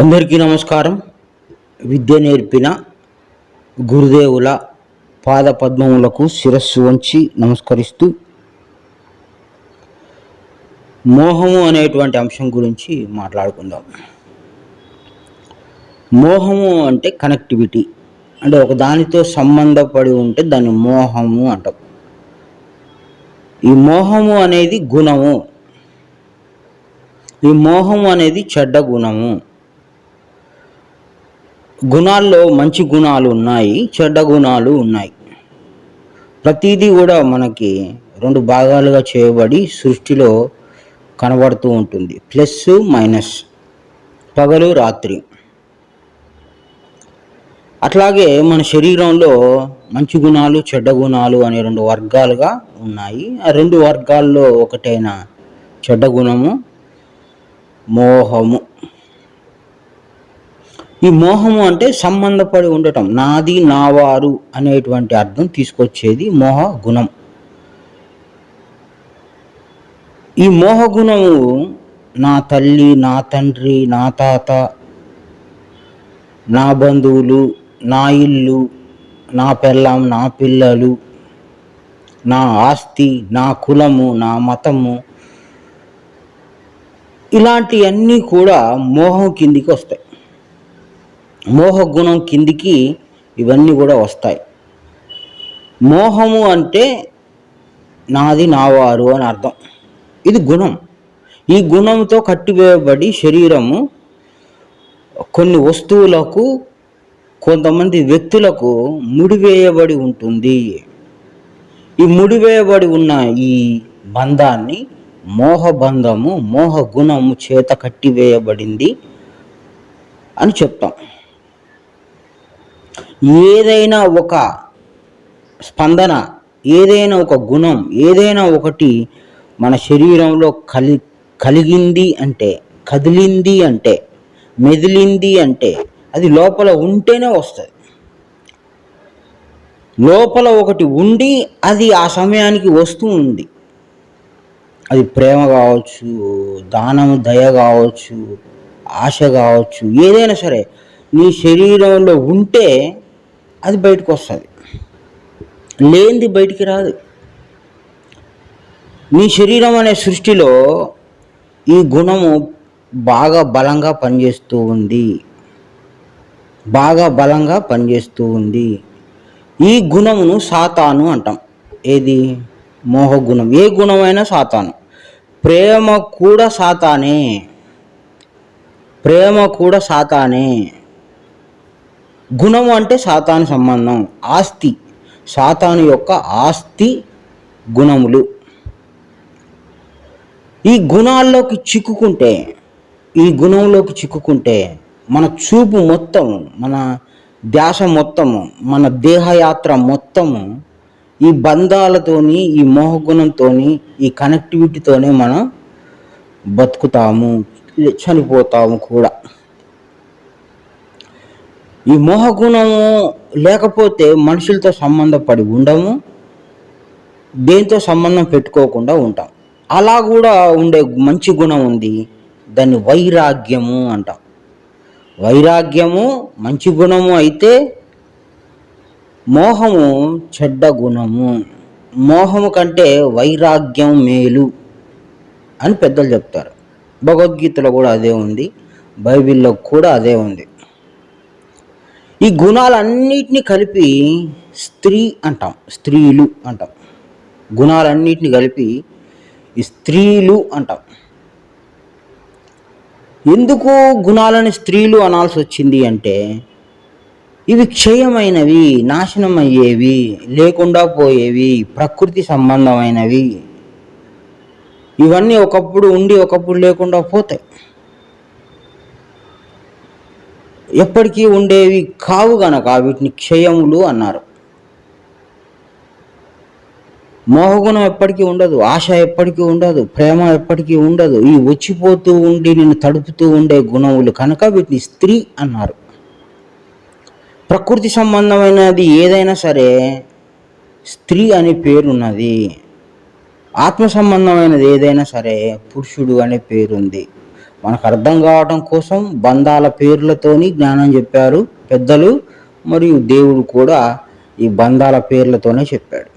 అందరికీ నమస్కారం. విద్య నేర్పిన గురుదేవుల పాద పద్మములకు శిరస్సు వంచి నమస్కరిస్తూ మోహము అనేటువంటి అంశం గురించి మాట్లాడుకుందాం. మోహము అంటే కనెక్టివిటీ అంటే ఒక దానితో సంబంధపడి ఉంటే దాన్ని మోహము అంటాం. ఈ మోహము అనేది గుణము. ఈ మోహము అనేది చెడ్డ గుణము. గుణాల్లో మంచి గుణాలు ఉన్నాయి చెడ్డ గుణాలు ఉన్నాయి. ప్రతిదీ కూడా మనకి రెండు భాగాలుగా చేయబడి సృష్టిలో కనబడుతూ ఉంటుంది. Plus minus. పగలు రాత్రి. అట్లాగే మన శరీరంలో మంచి గుణాలు చెడ్డ గుణాలు అనే రెండు వర్గాలుగా ఉన్నాయి. ఆ రెండు వర్గాల్లో ఒకటైన చెడ్డ గుణము మోహము. ఈ మోహము అంటే సంబంధపడి ఉండటం నాది నావారు అనేటువంటి అర్థం తీసుకొచ్చేది మోహ గుణం ఈ మోహ గుణము నా తల్లి నా తండ్రి నా తాత నా బంధువులు నా ఇల్లు నా పెళ్ళం నా పిల్లలు నా ఆస్తి నా కులము నా మతము ఇలాంటివన్నీ కూడా మోహం కిందికి వస్తాయి. మోహ గుణం కిందికి ఇవన్నీ కూడా వస్తాయి. మోహము అంటే నాది నావారు అని అర్థం. ఇది గుణం. ఈ గుణంతో కట్టివేయబడి శరీరము కొన్ని వస్తువులకు కొంతమంది వ్యక్తులకు ముడివేయబడి ఉంటుంది. ఈ ముడివేయబడి ఉన్న ఈ బంధాన్ని మోహ బంధము మోహ గుణము చేత కట్టివేయబడింది అని చెప్తాం. ఏదైనా ఒక స్పందన ఏదైనా ఒక గుణం ఏదైనా ఒకటి మన శరీరంలో కలి కలిగింది అంటే కదిలింది అంటే మెదిలింది అంటే అది లోపల ఉంటేనే వస్తుంది. లోపల ఒకటి ఉండి అది ఆ సమయానికి వస్తూ ఉంది. అది ప్రేమ కావచ్చు దానము దయ కావచ్చు ఆశ కావచ్చు ఏదైనా సరే నీ శరీరంలో ఉంటే అది బయటకు వస్తుంది. లేనిది బయటికి రాదు. నీ శరీరం అనే సృష్టిలో ఈ గుణము బాగా బలంగా పనిచేస్తూ ఉంది. బాగా బలంగా పనిచేస్తూ ఉంది. ఈ గుణమును సాతాను అంటాం. ఏది? మోహ గుణం ఏ గుణమైనా సాతాను. ప్రేమ కూడా సాతానే. ప్రేమ కూడా సాతానే. గుణము అంటే సాతాను సంబంధం ఆస్తి. సాతాను యొక్క ఆస్తి గుణములు. ఈ గుణాల్లోకి చిక్కుకుంటే ఈ గుణంలోకి చిక్కుకుంటే మన చూపు మొత్తం మన ధ్యాస మొత్తము మన దేహయాత్ర మొత్తము ఈ బంధాలతోని ఈ మోహగుణంతోని ఈ కనెక్టివిటీతోనే మనం బతుకుతాము చనిపోతాము కూడా. ఈ మోహగుణము లేకపోతే మనుషులతో సంబంధపడి ఉండము దేంతో సంబంధం పెట్టుకోకుండా ఉంటాం. అలా కూడా ఉండే మంచి గుణం ఉంది దాన్ని వైరాగ్యము అంటాం. వైరాగ్యము మంచి గుణము అయితే మోహము చెడ్డ గుణము. మోహము కంటే వైరాగ్యం మేలు అని పెద్దలు చెప్తారు. భగవద్గీతలో కూడా అదే ఉంది బైబిల్లో కూడా అదే ఉంది. ఈ గుణాలన్నిటిని కలిపి స్త్రీ అంటాం స్త్రీలు అంటాం. గుణాలన్నిటిని కలిపి ఈ స్త్రీలు అంటాం. ఎందుకు గుణాలని స్త్రీలు అనాల్సి వచ్చింది అంటే ఇవి క్షయమైనవి నాశనం అయ్యేవి లేకుండా పోయేవి ప్రకృతి సంబంధమైనవి. ఇవన్నీ ఒకప్పుడు ఉండి ఒకప్పుడు లేకుండా పోతాయి. ఎప్పటికీ ఉండేవి కావు గనక వీటిని క్షయములు అన్నారు. మోహగుణం ఎప్పటికీ ఉండదు ఆశ ఎప్పటికీ ఉండదు ప్రేమ ఎప్పటికీ ఉండదు. ఈ వచ్చిపోతూ ఉండి నేను తడుపుతూ ఉండే గుణములు కనుక వీటిని స్త్రీ అన్నారు. ప్రకృతి సంబంధమైనది ఏదైనా సరే స్త్రీ అనే పేరున్నది. ఆత్మ సంబంధమైనది ఏదైనా సరే పురుషుడు అనే పేరుంది. మనకు అర్థం కావడం కోసం బంధాల పేర్లతోని జ్ఞానం చెప్పారు పెద్దలు మరియు దేవుడు కూడా ఈ బంధాల పేర్లతోనే చెప్పాడు.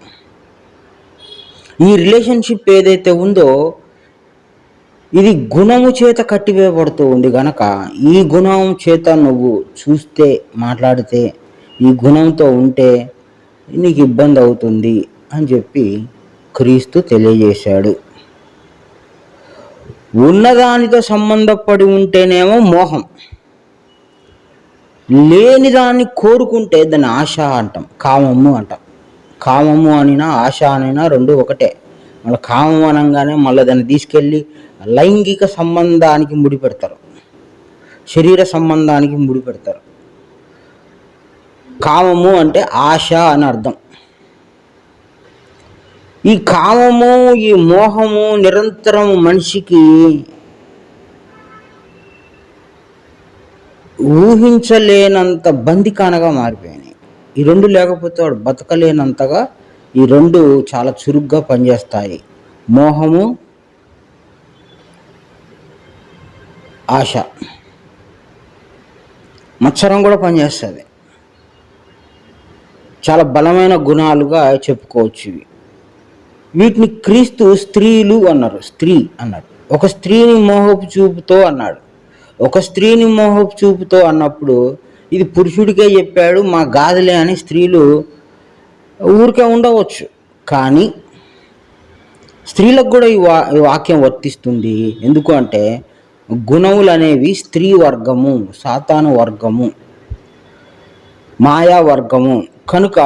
ఈ రిలేషన్షిప్ ఏదైతే ఉందో ఇది గుణము చేత కట్టివేయబడుతూ ఉంది గనక ఈ గుణం చేత నువ్వు చూస్తే మాట్లాడితే ఈ గుణంతో ఉంటే నీకు ఇబ్బంది అవుతుంది అని చెప్పి క్రీస్తు తెలియజేశాడు. ఉన్నదానితో సంబంధపడి ఉంటేనేమో మోహం. లేని దాన్ని కోరుకుంటే దాన్ని ఆశ అంటాం కామము అంటాం. కామము అనినా ఆశ అనినా రెండు ఒకటే. మళ్ళీ కామం అనగానే మళ్ళీ దాన్ని తీసుకెళ్ళి లైంగిక సంబంధానికి ముడిపెడతారు శరీర సంబంధానికి ముడిపెడతారు కామము అంటే ఆశ అని అర్థం. ఈ కామము ఈ మోహము నిరంతరం మనిషికి ఊహించలేనంత బందికానగా మారిపోయినాయి. ఈ రెండు లేకపోతే వాడు బతకలేనంతగా ఈ రెండు చాలా చురుగ్గా పనిచేస్తాయి. మోహము ఆశ. మత్సరం కూడా పనిచేస్తుంది. చాలా బలమైన గుణాలుగా చెప్పుకోవచ్చు ఇవి. వీటిని క్రీస్తు స్త్రీలు అన్నారు. స్త్రీ అన్నాడు ఒక స్త్రీని మోహపు చూపుతో అన్నాడు. ఒక స్త్రీని మోహపు చూపుతో అన్నప్పుడు ఇది పురుషుడికే చెప్పాడు మా గాదులే అని స్త్రీలు ఊరికే ఉండవచ్చు. కానీ స్త్రీలకు కూడా ఈ వా ఈ వాక్యం వర్తిస్తుంది. ఎందుకు అంటే గుణములు అనేవి స్త్రీ వర్గము సాతాను వర్గము మాయా వర్గము. కనుక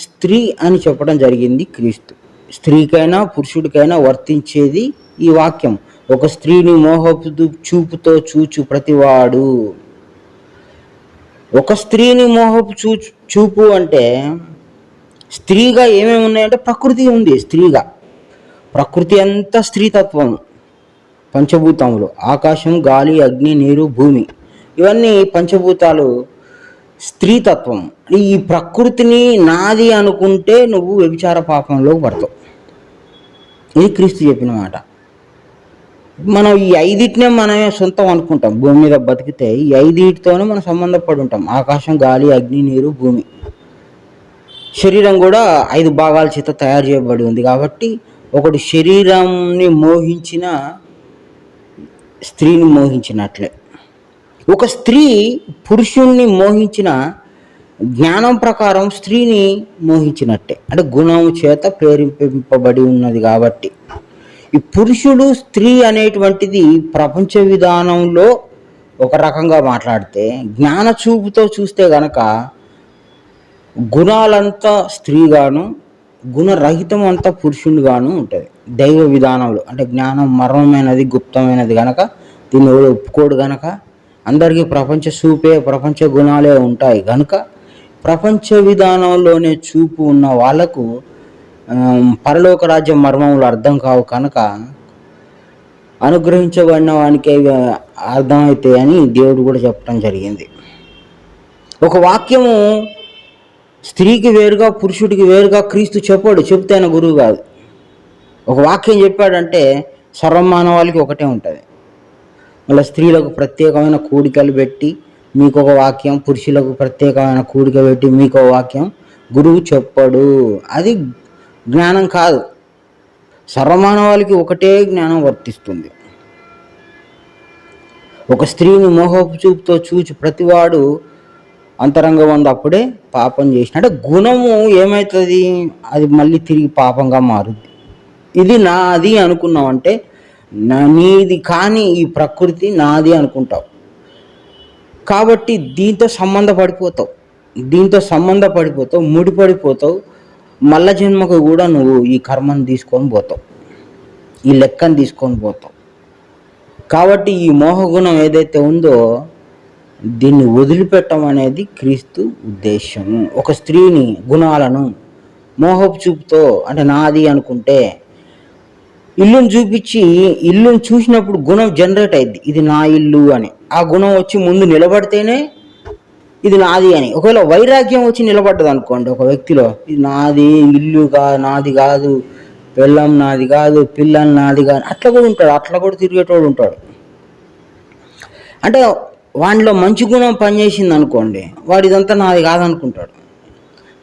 స్త్రీ అని చెప్పడం జరిగింది క్రీస్తు. స్త్రీకైనా పురుషుడికైనా వర్తించేది ఈ వాక్యం. ఒక స్త్రీని మోహపు చూపుతో చూచు ప్రతివాడు. ఒక స్త్రీని మోహపు చూ చూపు అంటే స్త్రీగా ఏమేమి ఉన్నాయంటే ప్రకృతి ఉంది స్త్రీగా. ప్రకృతి అంతా స్త్రీతత్వం పంచభూతములు. ఆకాశం గాలి అగ్ని నీరు భూమి. ఇవన్నీ పంచభూతాలు స్త్రీతత్వం ఈ ప్రకృతిని నాది అనుకుంటే నువ్వు వ్యభిచార పాపంలో పడతావు. ఇది క్రీస్తు చెప్పిన మాట మనం ఈ ఐదిటినే మనమే సొంతం అనుకుంటాం. భూమి మీద బతికితే ఈ ఐదిటితోనే మనం సంబంధపడి ఉంటాం. ఆకాశం గాలి అగ్ని నీరు భూమి. శరీరం కూడా ఐదు భాగాల చేత తయారు చేయబడి ఉంది కాబట్టి ఒకటి శరీరాన్ని మోహించిన స్త్రీని మోహించినట్లే. ఒక స్త్రీ పురుషుణ్ణి మోహించిన జ్ఞానం ప్రకారం స్త్రీని మోహించినట్టే. అంటే గుణం చేత ప్రేరేపింపబడి ఉన్నది కాబట్టి. ఈ పురుషుడు స్త్రీ అనేటువంటిది ప్రపంచ విధానంలో ఒక రకంగా మాట్లాడితే జ్ఞాన చూపుతో చూస్తే గనక గుణాలంతా స్త్రీగాను గుణరహితం అంతా పురుషునిగాను ఉంటుంది. దైవ విధానంలో. అంటే జ్ఞానం మర్మమైనది గుప్తమైనది గనక దీన్ని ఒప్పుకోడు గనక అందరికీ ప్రపంచ చూపే ప్రపంచ గుణాలే ఉంటాయి కనుక ప్రపంచ విధానంలోనే చూపు ఉన్న వాళ్ళకు పరలోక రాజ్య మర్మములు అర్థం కావు కనుక అనుగ్రహించబడిన వానికి అర్థమైతే అని దేవుడు కూడా చెప్పడం జరిగింది. ఒక వాక్యము స్త్రీకి వేరుగా పురుషుడికి వేరుగా క్రీస్తు చెప్పాడు చెప్తే ఆయన గురువు కాదు. ఒక వాక్యం చెప్పాడంటే సర్వమానవాళికి ఒకటే ఉంటుంది. మళ్ళీ స్త్రీలకు ప్రత్యేకమైన కూడికలు పెట్టి మీకు ఒక వాక్యం పురుషులకు ప్రత్యేకమైన కూడిక పెట్టి మీకు ఒక వాక్యం. గురువు చెప్పడు. అది జ్ఞానం కాదు. సర్వమానవాళికి ఒకటే జ్ఞానం వర్తిస్తుంది. ఒక స్త్రీని మోహపు చూపుతో చూచి ప్రతివాడు అంతరంగం ఉంది అప్పుడే పాపం చేసిన అంటే గుణము ఏమవుతుంది అది మళ్ళీ తిరిగి పాపంగా మారుద్ది. ఇది నాది అనుకున్నావంటే నా నీది కానీ ఈ ప్రకృతి నాది అనుకుంటావు. కాబట్టి దీంతో సంబంధపడిపోతావు. దీంతో సంబంధపడిపోతావు ముడిపడిపోతావు. మల్ల జన్మకు కూడా నువ్వు ఈ కర్మను తీసుకొని పోతావు. ఈ లెక్కను తీసుకొని పోతావు. కాబట్టి ఈ మోహగుణం ఏదైతే ఉందో దీన్ని వదిలిపెట్టడం అనేది క్రీస్తు ఉద్దేశం ఒక స్త్రీని గుణాలను మోహపు చూపుతో అంటే నాది అనుకుంటే ఇల్లును చూపించి ఇల్లును చూసినప్పుడు గుణం జనరేట్ అయింది ఇది నా ఇల్లు అని. ఆ గుణం వచ్చి ముందు నిలబడితేనే ఇది నాది అని. ఒకవేళ వైరాగ్యం వచ్చి నిలబడ్డది అనుకోండి ఒక వ్యక్తిలో ఇది నాది ఇల్లు కా నాది కాదు పెళ్ళం నాది కాదు పిల్లలు నాది కాదు అట్లా కూడా ఉంటాడు అట్లా కూడా తిరిగేటోడు ఉంటాడు. అంటే వాడిలో మంచి గుణం పనిచేసింది అనుకోండి వాడు ఇదంతా నాది కాదనుకుంటాడు.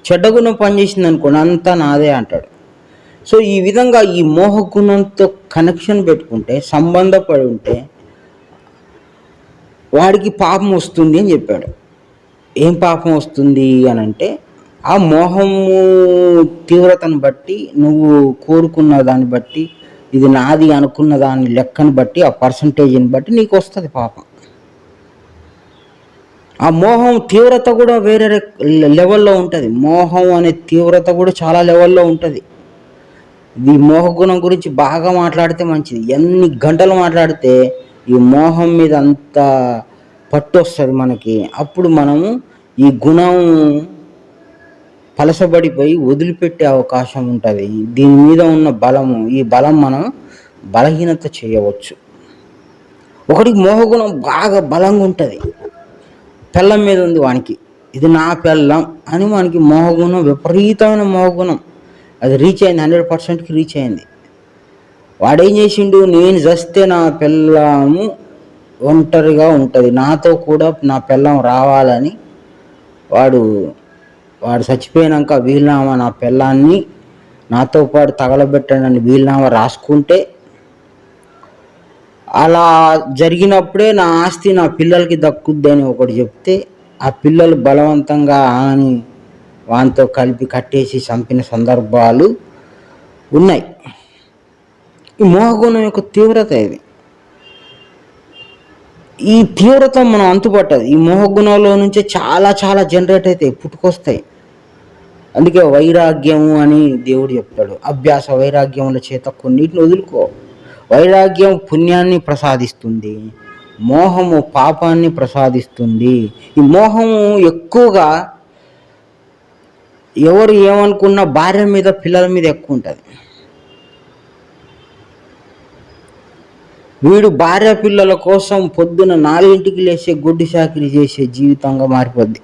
చెడ్డ గుణం పనిచేసింది అనుకోండి అంతా నాదే అంటాడు. సో ఈ విధంగా ఈ మోహ గుణంతో కనెక్షన్ పెట్టుకుంటే సంబంధపడి ఉంటే వాడికి పాపం వస్తుంది అని చెప్పాడు. ఏం పాపం వస్తుంది అని అంటే ఆ మోహము తీవ్రతను బట్టి నువ్వు కోరుకున్న దాన్ని బట్టి ఇది నాది అనుకున్న దాని లెక్కను బట్టి ఆ పర్సంటేజ్ని బట్టి నీకు వస్తుంది పాపం. ఆ మోహం తీవ్రత కూడా వేరే లెవెల్లో ఉంటుంది. మోహం అనే తీవ్రత కూడా చాలా లెవెల్లో ఉంటుంది. ఈ మోహగుణం గురించి బాగా మాట్లాడితే మంచిది. ఎన్ని గంటలు మాట్లాడితే ఈ మోహం మీద అంత పట్టు వస్తుంది మనకి. అప్పుడు మనము ఈ గుణం పలసబడిపోయి వదిలిపెట్టే అవకాశం ఉంటుంది. దీని మీద ఉన్న బలము ఈ బలం మనం బలహీనత చేయవచ్చు. ఒకడికి మోహగుణం బాగా బలంగా ఉంటుంది. పెళ్ళం మీద ఉంది వానికి. ఇది నా పెళ్ళం అని మనకి మోహగుణం విపరీతమైన మోహగుణం. అది రీచ్ అయింది హండ్రెడ్ పర్సెంట్కి రీచ్ అయింది. వాడేం చేసిండు నేను చస్తే నా పిల్లము ఒంటరిగా ఉంటుంది. నాతో కూడా నా పిల్లం రావాలని వాడు వాడు చచ్చిపోయినాక వీలునామా నా పిల్లాన్ని నాతో పాటు తగలబెట్టండి వీలునామా రాసుకుంటే అలా జరిగినప్పుడే నా ఆస్తి నా పిల్లలకి దక్కుద్ది అని ఒకటి చెప్తే ఆ పిల్లలు బలవంతంగా అని వాంతో కలిపి కట్టేసి చంపిన సందర్భాలు ఉన్నాయి. ఈ మోహగుణం యొక్క తీవ్రత ఇది. ఈ తీవ్రత మనం అంతుపట్టదు. ఈ మోహగుణంలో నుంచే చాలా చాలా జనరేట్ అవుతాయి పుట్టుకొస్తాయి. అందుకే వైరాగ్యము అని దేవుడు చెప్తాడు. అభ్యాస వైరాగ్యముల చేత కొన్నిటిని వదులుకో. వైరాగ్యం పుణ్యాన్ని ప్రసాదిస్తుంది. మోహము పాపాన్ని ప్రసాదిస్తుంది. ఈ మోహము ఎక్కువగా ఎవరు ఏమనుకున్నా భార్య మీద పిల్లల మీద ఎక్కువ ఉంటుంది. వీడు భార్య పిల్లల కోసం పొద్దున నాలుగింటికి లేచే గుడ్డి సాకిరి చేసే జీవితంగా మారిపోద్ది.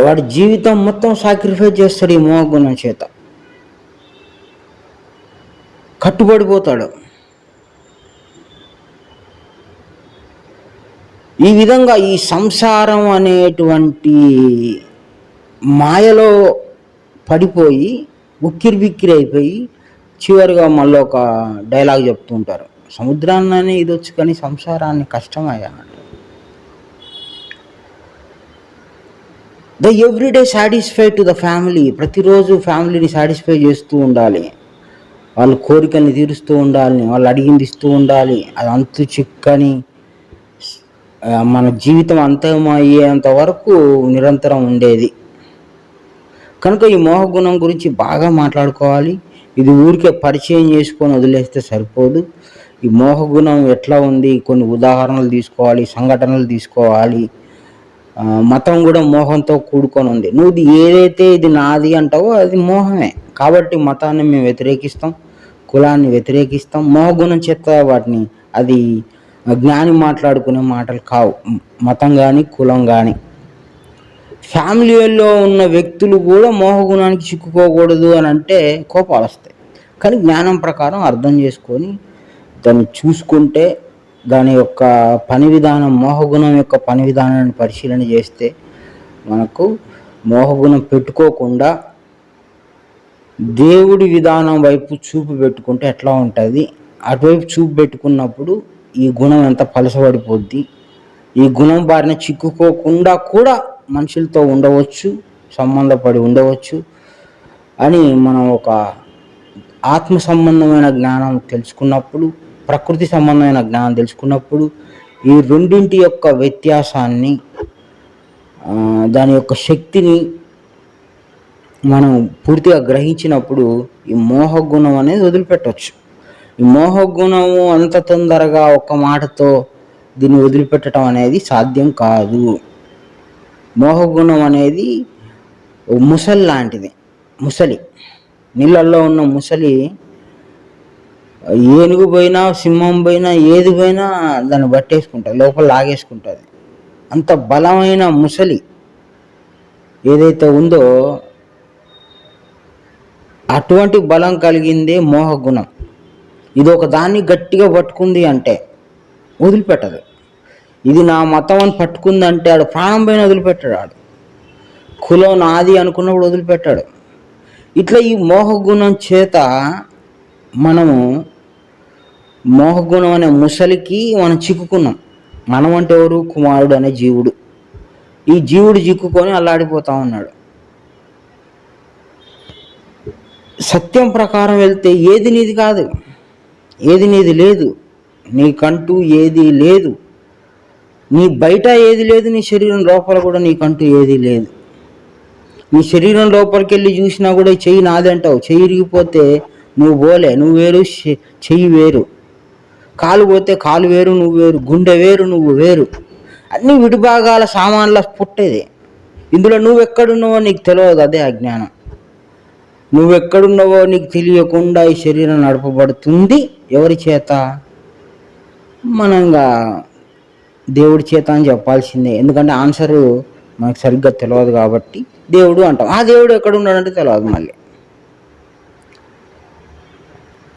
వాడి జీవితం మొత్తం సాక్రిఫైస్ చేస్తాడు ఈ మోహగుణం చేత. కట్టుబడిపోతాడు. ఈ విధంగా ఈ సంసారం అనేటువంటి మాయలో పడిపోయి ఉక్కిరి బిక్కిరి అయిపోయి చివరిగా మళ్ళీ ఒక డైలాగ్ చెప్తూ ఉంటారు. సముద్రాన్ని ఇది వచ్చి కానీ సంసారాన్ని కష్టమయ్యా the everyday satisfy to the family ప్రతిరోజు ఫ్యామిలీని సాటిస్ఫై చేస్తూ ఉండాలి. వాళ్ళ కోరికల్ని తీరుస్తూ ఉండాలి. వాళ్ళు అడిగింది ఇస్తూ ఉండాలి. అది అంతు చిక్కని మన జీవితం అంతమయ్యేంత వరకు నిరంతరం ఉండేది. కనుక ఈ మోహగుణం గురించి బాగా మాట్లాడుకోవాలి. ఇది ఊరికే పరిచయం చేసుకొని వదిలేస్తే సరిపోదు. ఈ మోహగుణం ఎట్లా ఉంది? కొన్ని ఉదాహరణలు తీసుకోవాలి సంఘటనలు తీసుకోవాలి. మతం కూడా మోహంతో కూడుకొని ఉంది. నువ్వు ఏదైతే ఇది నాది అంటావో అది మోహమే. కాబట్టి మతాన్ని మేము వ్యతిరేకిస్తాం కులాన్ని వ్యతిరేకిస్తాం. మోహగుణం చేత వాటిని అది జ్ఞాని మాట్లాడుకునే మాటలు కావు. మతం కానీ కులం కానీ ఫ్యామిలీలో ఉన్న వ్యక్తులు కూడా మోహగుణానికి చిక్కుకోకూడదు అని అంటే కోపాలు వస్తాయి. కానీ జ్ఞానం ప్రకారం అర్థం చేసుకొని దాన్ని చూసుకుంటే దాని యొక్క పని విధానం మోహగుణం యొక్క పని విధానాన్ని పరిశీలన చేస్తే మనకు మోహగుణం పెట్టుకోకుండా దేవుడి విధానం వైపు చూపు పెట్టుకుంటే ఎట్లా ఉంటుంది? అటువైపు చూపు పెట్టుకున్నప్పుడు ఈ గుణం ఎంత పలసబడిపోద్ది? ఈ గుణం బారిన చిక్కుకోకుండా కూడా మనుషులతో ఉండవచ్చు సంబంధపడి ఉండవచ్చు అని మనం ఒక ఆత్మ సంబంధమైన జ్ఞానం తెలుసుకున్నప్పుడు ప్రకృతి సంబంధమైన జ్ఞానం తెలుసుకున్నప్పుడు ఈ రెండింటి యొక్క వ్యత్యాసాన్ని దాని యొక్క శక్తిని మనం పూర్తిగా గ్రహించినప్పుడు ఈ మోహగుణం అనేది వదిలిపెట్టవచ్చు మోహగుణము అంత తొందరగా ఒక్క మాటతో దీన్ని వదిలిపెట్టడం అనేది సాధ్యం కాదు. మోహగుణం అనేది ముసలి లాంటిది. ముసలి. నీళ్ళల్లో ఉన్న ముసలి ఏనుగు పోయినా సింహం పోయినా ఏది పోయినా దాన్ని పట్టేసుకుంటుంది లోపల లాగేసుకుంటుంది. అంత బలమైన ముసలి ఏదైతే ఉందో అటువంటి బలం కలిగిందే మోహగుణం. ఇది ఒక దాన్ని గట్టిగా పట్టుకుంది అంటే వదిలిపెట్టదు. ఇది నా మతం అని పట్టుకుందంటే ఆడు ప్రాణం పైన వదిలిపెట్టాడు ఆడు. కులం నాది అనుకున్నప్పుడు వదిలిపెట్టాడు. ఇట్లా ఈ మోహగుణం చేత మనము మోహగుణం అనే ముసలికి మనం చిక్కుకున్నాం. మనం అంటే ఎవరు? కుమారుడు అనే జీవుడు. ఈ జీవుడు చిక్కుకొని అల్లాడిపోతా ఉన్నాడు. సత్యం ప్రకారం వెళ్తే ఏది నీది కాదు. ఏది నీది లేదు నీకంటూ ఏది లేదు. నీ బయట ఏది లేదు నీ శరీరం లోపల కూడా నీకంటూ ఏది లేదు. నీ శరీరం లోపలికి వెళ్ళి చూసినా కూడా చెయ్యి నాది అంటావు. చెయ్యి ఇరిగిపోతే నువ్వు పోలే నువ్వు వేరు చెయ్యి వేరు. కాలు పోతే కాలు వేరు నువ్వు వేరు. గుండె వేరు నువ్వు వేరు. అన్ని విడిభాగాల సామాన్ల పుట్టేది. ఇందులో నువ్వు ఎక్కడున్నావో నీకు తెలియదు అదే అజ్ఞానం నువ్వెక్కడున్నావో నీకు తెలియకుండా ఈ శరీరం నడపబడుతుంది. ఎవరి చేత? మనంగా దేవుడి చేత అని చెప్పాల్సిందే. ఎందుకంటే ఆన్సరు మనకు సరిగ్గా తెలియదు కాబట్టి దేవుడు అంటాం. ఆ దేవుడు ఎక్కడ ఉన్నాడంటే తెలియదు మళ్ళీ.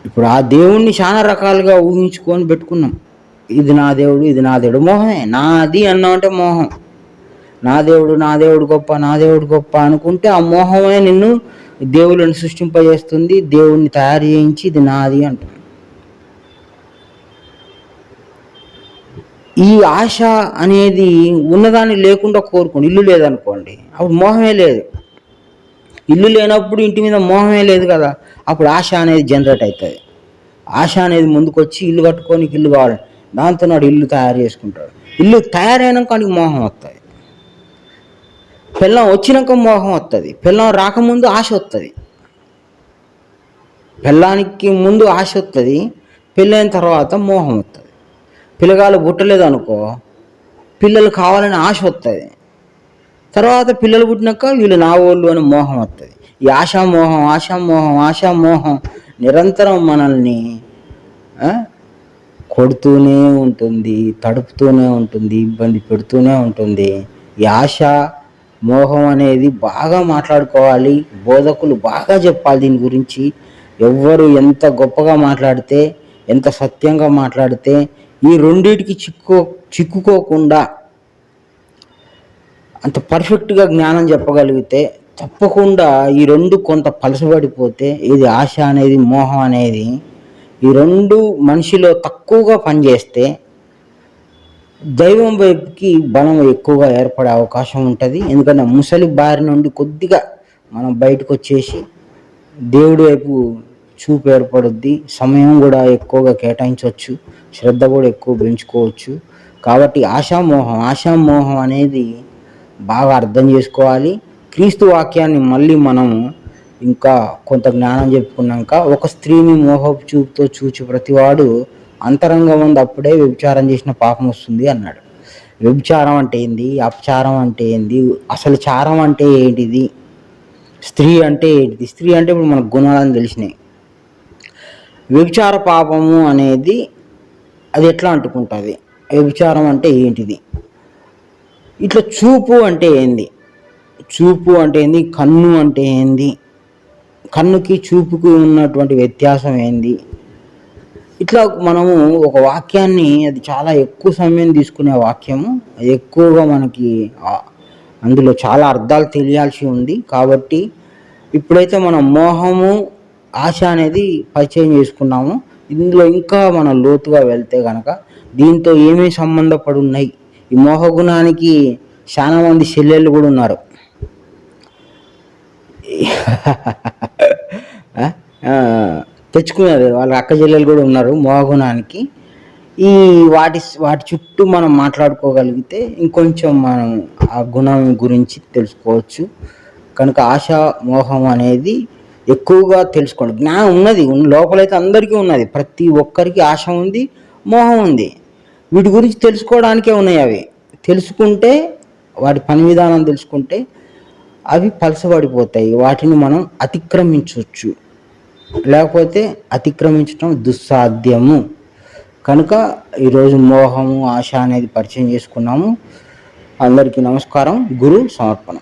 ఇప్పుడు ఆ దేవుణ్ణి చాలా రకాలుగా ఊహించుకొని పెట్టుకున్నాం. ఇది నా దేవుడు ఇది నా దేవుడు. మోహమే నాది అన్నామంటే మోహం. నా దేవుడు నా దేవుడు గొప్ప నా దేవుడు గొప్ప అనుకుంటే ఆ మోహమే నిన్ను దేవుళ్ళని సృష్టింపజేస్తుంది దేవుణ్ణి తయారు చేయించి ఇది నాది అంటుంది ఈ ఆశ అనేది ఉన్నదాన్ని లేకుండా కోరుకోండి. ఇల్లు లేదనుకోండి అప్పుడు మోహమే లేదు. ఇల్లు లేనప్పుడు ఇంటి మీద మోహమే లేదు కదా అప్పుడు ఆశ అనేది జనరేట్ అవుతుంది. ఆశ అనేది ముందుకొచ్చి ఇల్లు కట్టుకోనికి ఇల్లు కావాలి దాంతో నాడు ఇల్లు తయారు చేసుకుంటాడు. ఇల్లు తయారైనాక వాడికి మోహం వస్తుంది. పిల్లం వచ్చినాక మోహం వస్తుంది పిల్లం రాకముందు ఆశ వస్తుంది పిల్లానికి ముందు ఆశ వస్తుంది పెళ్ళైన తర్వాత మోహం వస్తుంది పిల్లగాలు పుట్టలేదు అనుకో పిల్లలు కావాలని ఆశ వస్తుంది తర్వాత పిల్లలు పుట్టినాక వీళ్ళు నా వాళ్ళు అని మోహం వస్తుంది ఈ ఆశామోహం ఆశామోహం ఆశామోహం నిరంతరం మనల్ని కొడుతూనే ఉంటుంది తడుపుతూనే ఉంటుంది ఇబ్బంది పెడుతూనే ఉంటుంది. ఈ ఆశ మోహం అనేది బాగా మాట్లాడుకోవాలి బోధకులు బాగా చెప్పాలి దీని గురించి. ఎవ్వరు ఎంత గొప్పగా మాట్లాడితే ఎంత సత్యంగా మాట్లాడితే ఈ రెండింటికి చిక్కు చిక్కుకోకుండా అంత పర్ఫెక్ట్గా జ్ఞానం చెప్పగలిగితే తప్పకుండా ఈ రెండు కొంత పలసబడిపోతే ఇది ఆశ అనేది మోహం అనేది ఈ రెండు మనిషిలో తక్కువగా పనిచేస్తే దైవం వైపుకి బలం ఎక్కువగా ఏర్పడే అవకాశం ఉంటుంది. ఎందుకంటే ముసలి బారి నుండి కొద్దిగా మనం బయటకు వచ్చేసి దేవుడి వైపు చూపు ఏర్పడుద్ది. సమయం కూడా ఎక్కువగా కేటాయించవచ్చు. శ్రద్ధ కూడా ఎక్కువ పెంచుకోవచ్చు. కాబట్టి ఆశామోహం ఆశామోహం అనేది బాగా అర్థం చేసుకోవాలి. క్రీస్తు వాక్యాన్ని మళ్ళీ మనము ఇంకా కొంత జ్ఞానం చెప్పుకున్నాక ఒక స్త్రీని మోహపు చూపుతో చూచి ప్రతివాడు అంతరంగం ఉంది అప్పుడే వ్యభిచారం చేసిన పాపం వస్తుంది అన్నాడు. వ్యభిచారం అంటే ఏంది? అపచారం అంటే ఏంది? అసలు చారం అంటే ఏంటిది? స్త్రీ అంటే ఏంటిది? స్త్రీ అంటే ఇప్పుడు మనకు గుణాలని తెలిసినాయి వ్యభిచార పాపము అనేది అది ఎట్లా అంటుకుంటుంది? వ్యభిచారం అంటే ఏంటిది? ఇట్లా చూపు అంటే ఏంది? చూపు అంటే ఏంది? కన్ను అంటే ఏంది? కన్నుకి చూపుకి ఉన్నటువంటి వ్యత్యాసం ఏంది? ఇట్లా మనము ఒక వాక్యాన్ని అది చాలా ఎక్కువ సమయం తీసుకునే వాక్యము. అది ఎక్కువగా మనకి అందులో చాలా అర్థాలు తెలియాల్సి ఉంది. కాబట్టి ఇప్పుడైతే మనం మోహము ఆశ అనేది పరిచయం చేసుకున్నాము. ఇందులో ఇంకా మనం లోతుగా వెళ్తే కనుక దీంతో ఏమేమి సంబంధపడి ఉన్నాయి ఈ మోహగుణానికి చాలా మంది చెల్లెళ్ళు కూడా ఉన్నారు. ఆ, తెచ్చుకున్నారు వాళ్ళ అక్క చెల్లెలు కూడా ఉన్నారు మోహగుణానికి. ఈ వాటి వాటి చుట్టూ మనం మాట్లాడుకోగలిగితే ఇంకొంచెం మనం ఆ గుణం గురించి తెలుసుకోవచ్చు. కనుక ఆశ మోహం అనేది ఎక్కువగా తెలుసుకోండి. జ్ఞానం ఉన్నది. లోపలైతే అందరికీ ఉన్నది. ప్రతి ఒక్కరికి ఆశ ఉంది మోహం ఉంది. వీటి గురించి తెలుసుకోవడానికే ఉన్నాయి అవి. తెలుసుకుంటే వాటి పని విధానం తెలుసుకుంటే అవి పలసబడిపోతాయి. వాటిని మనం అతిక్రమించవచ్చు. లేకపోతే అతిక్రమించడం దుస్సాధ్యము. కనుక ఈరోజు మోహము ఆశ అనేది పరిచయం చేసుకున్నాము. అందరికీ నమస్కారం. గురు సమర్పణ.